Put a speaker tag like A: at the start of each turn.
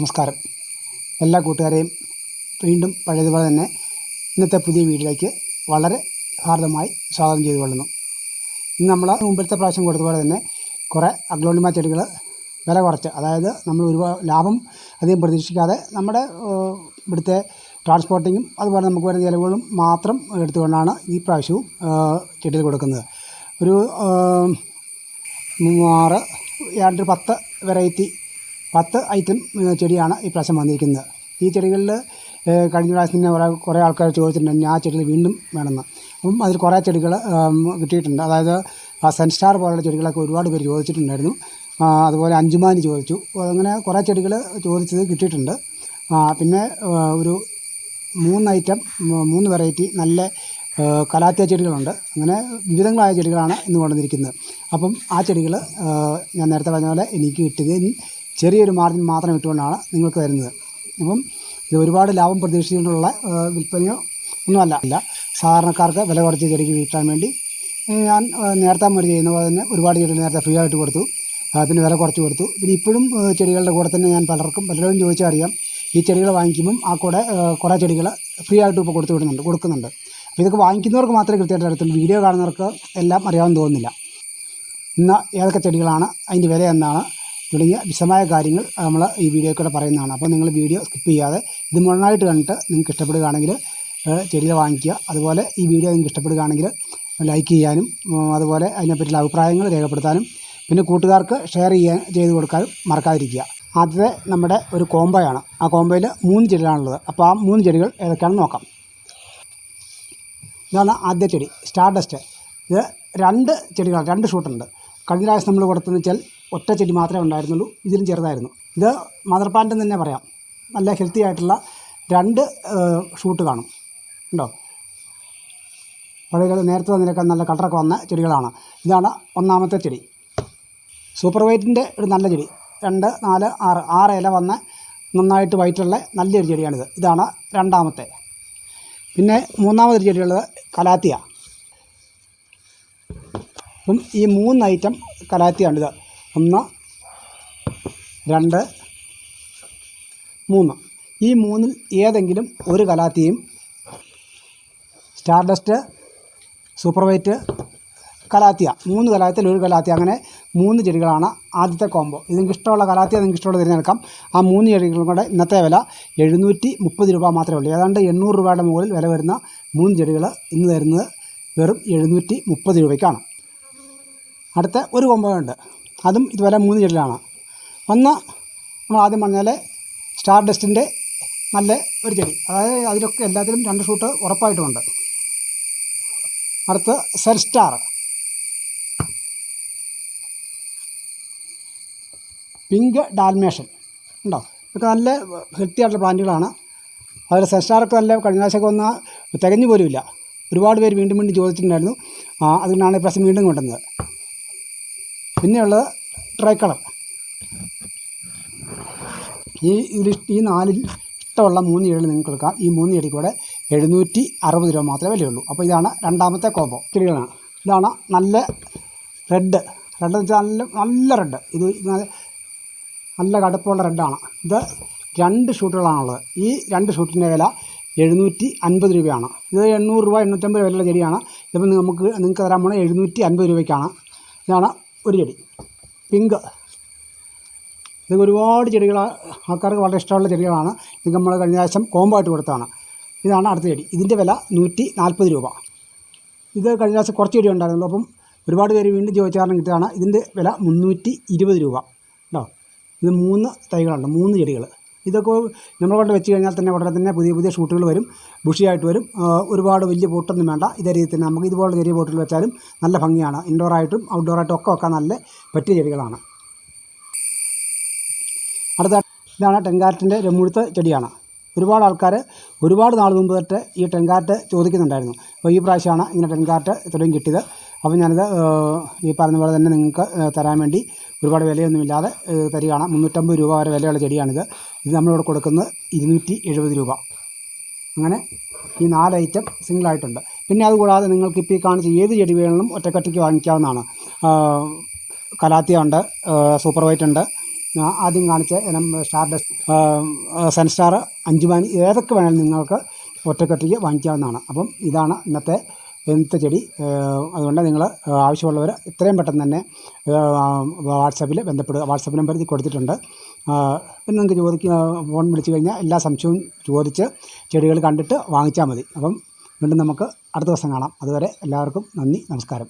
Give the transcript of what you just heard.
A: നമസ്കാരം. എല്ലാ കൂട്ടുകാരെയും വീണ്ടും പഴയതുപോലെ തന്നെ ഇന്നത്തെ പുതിയ വീഡിയോയിലേക്ക് വളരെ ഹാർദമായി സ്വാഗതം ചെയ്തു കൊള്ളുന്നു. ഇന്ന് നമ്മൾ മുമ്പത്തെ പ്രാവശ്യം കൊടുത്തപോലെ തന്നെ കുറേ അഗ്ലോണിമ ചെടികൾ വില കുറച്ച് അതായത് നമ്മൾ ഒരുപാട് ലാഭം അധികം പ്രതീക്ഷിക്കാതെ നമ്മുടെ ഇവിടുത്തെ ട്രാൻസ്പോർട്ടിങ്ങും അതുപോലെ നമുക്ക് വരുന്ന ചിലവുകളും മാത്രം എടുത്തുകൊണ്ടാണ് ഈ പ്രാവശ്യവും ചെടികൾ കൊടുക്കുന്നത്. ഒരു മൂവാറ് ഏതാണ്ട് പത്ത് വെറൈറ്റി പത്ത് ഐറ്റം ചെടിയാണ് ഈ പ്രാവശ്യം വന്നിരിക്കുന്നത്. ഈ ചെടികളിൽ കഴിഞ്ഞ പ്രാവശ്യം തന്നെ കുറേ കുറേ ആൾക്കാർ ചോദിച്ചിട്ടുണ്ട് ആ ചെടികൾ വീണ്ടും വേണമെന്ന്. അപ്പം അതിൽ കുറേ ചെടികൾ കിട്ടിയിട്ടുണ്ട്. അതായത് ആ സെൻസ്റ്റാർ പോലുള്ള ചെടികളൊക്കെ ഒരുപാട് പേര് ചോദിച്ചിട്ടുണ്ടായിരുന്നു. അതുപോലെ അഞ്ചുമാനി ചോദിച്ചു. അങ്ങനെ കുറേ ചെടികൾ ചോദിച്ചത് കിട്ടിയിട്ടുണ്ട്. പിന്നെ ഒരു മൂന്ന് ഐറ്റം മൂന്ന് വെറൈറ്റി നല്ല കലാത്തിയ ചെടികളുണ്ട്. അങ്ങനെ വിവിധങ്ങളായ ചെടികളാണ് ഇന്ന് കൊണ്ടുവന്നിരിക്കുന്നത്. അപ്പം ആ ചെടികൾ ഞാൻ നേരത്തെ പറഞ്ഞ പോലെ എനിക്ക് കിട്ടിയത് ചെറിയൊരു മാർജിൻ മാത്രം ഇട്ടുകൊണ്ടാണ് നിങ്ങൾക്ക് തരുന്നത്. അപ്പം ഇത് ഒരുപാട് ലാഭം പ്രതീക്ഷിച്ചുകൊണ്ടുള്ള വിൽപ്പനയോ ഒന്നുമല്ല. അല്ല സാധാരണക്കാർക്ക് വില കുറച്ച് ചെടിക്ക് വീട്ടാൻ വേണ്ടി ഞാൻ നേരത്തെ മുറി ചെയ്യുന്ന പോലെ തന്നെ ഒരുപാട് ചെടികൾ നേരത്തെ ഫ്രീ ആയിട്ട് കൊടുത്തു. പിന്നെ വില കുറച്ച് കൊടുത്തു. പിന്നെ ഇപ്പോഴും ചെടികളുടെ കൂടെ തന്നെ ഞാൻ പലർക്കും പലരോടും ചോദിച്ചാൽ അറിയാം ഈ ചെടികൾ വാങ്ങിക്കുമ്പം ആ കൂടെ കുറേ ചെടികൾ ഫ്രീ ആയിട്ട് ഇപ്പോൾ കൊടുത്തു വിടുന്നുണ്ട് കൊടുക്കുന്നുണ്ട്. അപ്പോൾ ഇതൊക്കെ വാങ്ങിക്കുന്നവർക്ക് മാത്രമേ കൃത്യമായിട്ട് അറിയത്തുള്ളൂ. വീഡിയോ കാണുന്നവർക്ക് എല്ലാം അറിയാമെന്ന് തോന്നുന്നില്ല. ഇന്ന് ഏതൊക്കെ ചെടികളാണ് അതിന്റെ വില എന്താണ് തുടങ്ങിയ വിശദമായ കാര്യങ്ങൾ നമ്മൾ ഈ വീഡിയോ കൂടെ പറയുന്നതാണ്. അപ്പോൾ നിങ്ങൾ വീഡിയോ സ്കിപ്പ് ചെയ്യാതെ ഇത് മുഴുവനായിട്ട് കണ്ടിട്ട് നിങ്ങൾക്ക് ഇഷ്ടപ്പെടുകയാണെങ്കിൽ ചെടികൾ വാങ്ങിക്കുക. അതുപോലെ ഈ വീഡിയോ നിങ്ങൾക്ക് ഇഷ്ടപ്പെടുകയാണെങ്കിൽ ലൈക്ക് ചെയ്യാനും അതുപോലെ അതിനെപ്പറ്റിയുള്ള അഭിപ്രായങ്ങൾ രേഖപ്പെടുത്താനും പിന്നെ കൂട്ടുകാർക്ക് ഷെയർ ചെയ്യാൻ ചെയ്ത് കൊടുക്കാനും മറക്കാതിരിക്കുക. ആദ്യത്തെ നമ്മുടെ ഒരു കോംബോയാണ്. ആ കോംബോയിൽ മൂന്ന് ചെടികളാണുള്ളത്. അപ്പോൾ ആ മൂന്ന് ചെടികൾ ഏതൊക്കെയാണെന്ന് നോക്കാം. ഇതാണ് ആദ്യ ചെടി സ്റ്റാർ ഡസ്റ്റ് ഇത് രണ്ട് ചെടികൾ രണ്ട് ഷൂട്ടുണ്ട്. കഴിഞ്ഞ പ്രാവശ്യം നമ്മൾ കൊടുത്തെന്ന് വെച്ചാൽ ഒറ്റ ചെടി മാത്രമേ ഉണ്ടായിരുന്നുള്ളൂ. ഇതിലും ചെറുതായിരുന്നു. ഇത് മദർ പ്ലാന്റ് തന്നെ പറയാം. നല്ല ഹെൽത്തി ആയിട്ടുള്ള രണ്ട് ഷൂട്ട് കാണും. ഉണ്ടോ? വളരെ നേരത്തെ വന്നതിനേക്കാൾ നല്ല കളറൊക്കെ വന്ന ചെടികളാണ്. ഇതാണ് ഒന്നാമത്തെ ചെടി. സൂപ്പർ വൈറ്റിന്റെ ഒരു നല്ല ചെടി. രണ്ട് നാല് ആറ്. ആറ് ഇല വന്ന നന്നായിട്ട് വൈറ്റുള്ള നല്ലൊരു ചെടിയാണിത്. ഇതാണ് രണ്ടാമത്തെ. പിന്നെ മൂന്നാമതൊരു ചെടിയുള്ളത് കലാത്തിയ. അപ്പം ഈ മൂന്ന് ഐറ്റം കലാത്തിയാണിത്. ഒന്ന് രണ്ട് മൂന്ന്. ഈ മൂന്നിൽ ഏതെങ്കിലും ഒരു കലാത്തിയും സ്റ്റാർഡസ്റ്റ് സൂപ്പർ വൈറ്റ് കലാത്തിയ മൂന്ന് കലാത്തിയിൽ ഒരു കലാത്തിയ അങ്ങനെ മൂന്ന് ചെടികളാണ് ആദ്യത്തെ കോംബോ. നിങ്ങൾക്ക് ഇഷ്ടമുള്ള കലാത്തിയ നിങ്ങൾക്ക് ഇഷ്ടമുള്ള തിരഞ്ഞെടുക്കാം. ആ മൂന്ന് ചെടികളും കൂടെ ഇന്നത്തെ വില എഴുന്നൂറ്റി മുപ്പത് രൂപ മാത്രമേ ഉള്ളൂ. ഏതാണ്ട് എണ്ണൂറ് രൂപയുടെ മുകളിൽ വില വരുന്ന മൂന്ന് ചെടികൾ ഇന്ന് തരുന്നത് വെറും എഴുന്നൂറ്റി മുപ്പത് രൂപയ്ക്കാണ്. അടുത്ത ഒരു കൊമ്പുണ്ട് അതും ഇതുപോലെ മൂന്ന് ചെടികളാണ്. ഒന്ന് നമ്മൾ ആദ്യം പറഞ്ഞാൽ സ്റ്റാർ ഡസ്റ്റിന്റെ നല്ല ഒരു ചെടി. അതായത് അതിലൊക്കെ എല്ലാത്തിലും രണ്ട് ഷൂട്ട് ഉറപ്പായിട്ടുമുണ്ട് അടുത്ത് സെൽ സ്റ്റാർ. Pink Dalmatian. ഉണ്ടോ? ഇതൊക്കെ നല്ല ഹെൽത്തി ആയിട്ടുള്ള പ്ലാന്റുകളാണ്. സെൽ സ്റ്റാറൊക്കെ നല്ല കഴിഞ്ഞ പ്രാവശ്യമൊക്കെ വന്നാൽ തികഞ്ഞു പോലുമില്ല. ഒരുപാട് പേര് വീണ്ടും വീണ്ടും ചോദിച്ചിട്ടുണ്ടായിരുന്നു. അതുകൊണ്ടാണ് ഇപ്രാവശ്യം വീണ്ടും കൊണ്ടുവന്നത്. പിന്നെയുള്ളത് ട്രൈ കളർ. ഈ ഇതിൽ ഈ നാലിൽ ഇഷ്ടമുള്ള മൂന്ന് ഏഴിൽ നിങ്ങൾക്ക് എടുക്കാം. ഈ മൂന്ന് ഏടി കൂടെ എഴുന്നൂറ്റി അറുപത് രൂപ മാത്രമേ വിലയുള്ളൂ. അപ്പോൾ ഇതാണ് രണ്ടാമത്തെ കോംബോ ചെടികളാണ് ഇതാണ് നല്ല റെഡ് റെഡ് എന്ന് വെച്ചാൽ നല്ല നല്ല റെഡ് ഇത് നല്ല- കടുപ്പമുള്ള റെഡാണ് ഇത് രണ്ട് ഷൂട്ടുകളാണുള്ളത് ഈ രണ്ട് ഷൂട്ടിന്റെ വില എഴുന്നൂറ്റി അൻപത് രൂപയാണ്. ഇത് എണ്ണൂറ് രൂപ എണ്ണൂറ്റമ്പത് വിലയുള്ള ചെടിയാണ്. ഇതിപ്പോൾ നമുക്ക് നിങ്ങൾക്ക് തരാൻ പോണത് എഴുന്നൂറ്റി അൻപത് രൂപയ്ക്കാണ്. ഇതാണ് ഒരു ചെടി പിങ്ക്. ഇത് ഒരുപാട് ചെടികൾ ആൾക്കാർക്ക് വളരെ ഇഷ്ടമുള്ള ചെടികളാണ്. ഇത് നമ്മൾ കഴിഞ്ഞ പ്രാവശ്യം കോമ്പായിട്ട് കൊടുത്താണ് ഇതാണ് അടുത്ത ചെടി. ഇതിന്റെ വില നൂറ്റി നാൽപ്പത് രൂപ. ഇത് കഴിഞ്ഞ പ്രാവശ്യം കുറച്ച് ചെടി ഉണ്ടായിരുന്നു. അപ്പം ഒരുപാട് പേര് വീണ്ടും ചോദിച്ചാറിന് കിട്ടുകയാണ് ഇതിന്റെ വില മുന്നൂറ്റി ഇരുപത് രൂപ. കേട്ടോ. ഇത് മൂന്ന് തൈകളുണ്ട് മൂന്ന് ചെടികൾ ഇതൊക്കെ നമ്മൾ കൊണ്ട് വെച്ച് കഴിഞ്ഞാൽ തന്നെ ഉടനെ തന്നെ പുതിയ പുതിയ ഷൂട്ടുകൾ വരും ബുഷിയായിട്ട് വരും. ഒരുപാട് വലിയ ബോട്ടൊന്നും വേണ്ട. ഇതേ രീതിയിൽ തന്നെ നമുക്ക് ഇതുപോലെ ചെറിയ ബോട്ടിൽ വെച്ചാലും നല്ല ഭംഗിയാണ്. ഇൻഡോറായിട്ടും ഔട്ട്ഡോറായിട്ടും ഒക്കെ വെക്കാൻ നല്ല പറ്റിയ ചെടികളാണ്. അടുത്ത ഇതാണ് ടെങ്കാറ്റിന്റെ രമുഴുത്ത മുഴുത്ത ചെടിയാണ്. ഒരുപാട് ആൾക്കാർ ഒരുപാട് നാൾ മുമ്പ് തൊട്ട് ഈ ടെങ്കാറ്റ് ചോദിക്കുന്നുണ്ടായിരുന്നു. അപ്പോൾ ഈ പ്രാവശ്യമാണ് ഇങ്ങനെ ടെങ്കാറ്റ് ഇത്രയും കിട്ടിയത്. അപ്പോൾ ഞാനിത് ഈ പറഞ്ഞ പോലെ തന്നെ നിങ്ങൾക്ക് തരാൻ വേണ്ടി ഒരുപാട് വിലയൊന്നുമില്ലാതെ തരികയാണ്. മുന്നൂറ്റമ്പത് രൂപ വരെ വിലയുള്ള ചെടിയാണിത്. ഇത് നമ്മളിവിടെ കൊടുക്കുന്നത് ഇരുന്നൂറ്റി എഴുപത് രൂപ. അങ്ങനെ ഈ നാല് ഐറ്റം സിംഗിളായിട്ടുണ്ട് പിന്നെ അതുകൂടാതെ നിങ്ങൾക്ക് ഇപ്പോൾ ഈ കാണിച്ച ഏത് ചെടി വേണമെങ്കിലും ഒറ്റക്കറ്റയ്ക്ക് വാങ്ങിക്കാവുന്നതാണ്. കലാത്തിയ ഉണ്ട് സൂപ്പർ വൈറ്റ് ഉണ്ട്. ആദ്യം കാണിച്ച ഇനം സ്റ്റാർ ഡസ്റ്റ് സൺസ്റ്റാർ അഞ്ചുമാനി ഏതൊക്കെ വേണമെങ്കിലും നിങ്ങൾക്ക് ഒറ്റക്കെട്ടിക്ക് വാങ്ങിക്കാവുന്നതാണ്. അപ്പം ഇതാണ് ഇന്നത്തെ ഇന്നത്തെ ചെടി അതുകൊണ്ട് നിങ്ങൾ ആവശ്യമുള്ളവർ എത്രയും പെട്ടെന്ന് തന്നെ വാട്സാപ്പിൽ ബന്ധപ്പെടുക. വാട്സാപ്പ് നമ്പർ കൊടുത്തിട്ടുണ്ട്. പിന്നെ നിങ്ങൾക്ക് ചോദിക്ക ഫോൺ വിളിച്ചു കഴിഞ്ഞാൽ എല്ലാ സംശയവും ചോദിച്ച് ചെടികൾ കണ്ടിട്ട് വാങ്ങിച്ചാൽ മതി. അപ്പം വീണ്ടും നമുക്ക് അടുത്ത ദിവസം കാണാം. അതുവരെ എല്ലാവർക്കും നന്ദി നമസ്കാരം.